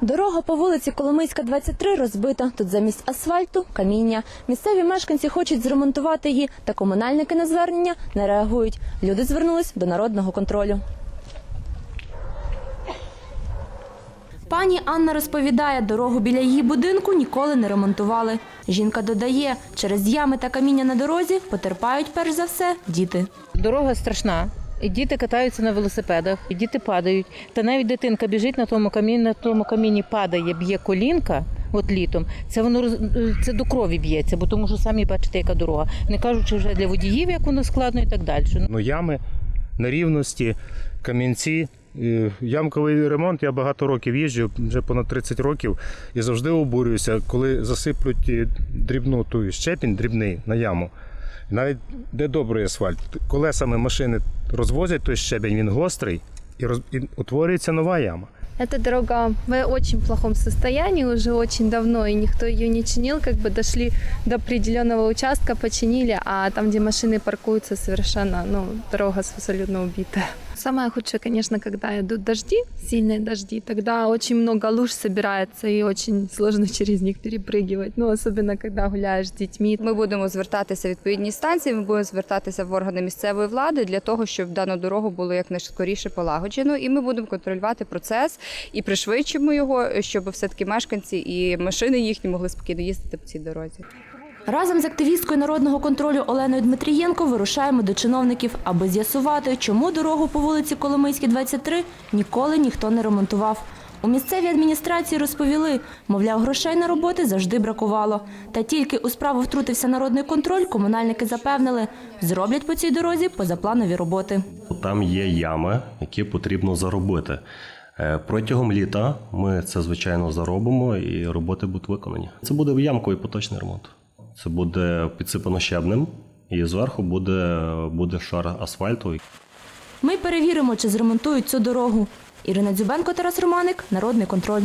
Дорога по вулиці Коломийська, 23 розбита. Тут замість асфальту каміння. Місцеві мешканці хочуть зремонтувати її, та комунальники на звернення не реагують. Люди звернулись до народного контролю. Пані Анна розповідає, дорогу біля її будинку ніколи не ремонтували. Жінка додає, через ями та каміння на дорозі потерпають перш за все діти. Дорога страшна. Діти катаються на велосипедах, діти падають. Та навіть дитинка біжить на тому камінні, на тому камінні падає, б'є колінка. От літом це воно це до крові б'ється, бо тому що самі бачите, яка дорога. Не кажучи вже для водіїв, як воно складно і так далі. Ну, ями, нерівності, камінці. Ямковий ремонт я багато років їжджу, вже понад 30 років, і завжди обурююся, коли засиплють е, дрібну ту щепінь, дрібний на яму. І навіть де добрий асфальт. Колесами машини розвозять той щебень, він гострий, і, роз... і утворюється нова яма. Эта дорога в очень плохом состоянии уже очень давно, и никто ее не чинил. Как бы дошли до определенного участка, починили, а там, где машины паркуются, совершенно, ну, дорога абсолютно убитая. Самое худшее, конечно, когда идут дожди, сильные дожди, тогда очень много луж собирается и очень сложно через них перепрыгивать. Ну, особенно, когда гуляешь с детьми. Ми будемо звертатися в відповідні станції. Ми будемо звертатися в органи місцевої влади для того, щоб дану дорогу було якнайскоріше полагоджено. І ми будемо контролювати процес і пришвидшимо його, щоб все таки мешканці і машини їхні могли спокійно їздити по цій дорозі. Разом з активісткою народного контролю Оленою Дмитрієнко вирушаємо до чиновників, аби з'ясувати, чому дорогу по вулиці Коломийській, 23 ніколи ніхто не ремонтував. У місцевій адміністрації розповіли, мовляв, грошей на роботи завжди бракувало. Та тільки у справу втрутився народний контроль, комунальники запевнили, зроблять по цій дорозі позапланові роботи. Там є ями, які потрібно заробити. Е, Протягом літа ми це звичайно заробимо і роботи будуть виконані. Це буде ямковий поточний ремонт. Це буде підсипано щебнем, і зверху буде, буде шар асфальту. Ми перевіримо, чи зремонтують цю дорогу. Ірина Дзюбенко, Тарас Романик, Народний контроль.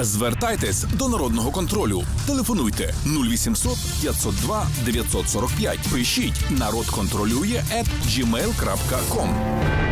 Звертайтесь до народного контролю. Телефонуйте 0800 502 945. Пишіть народ контролює at gmail.com.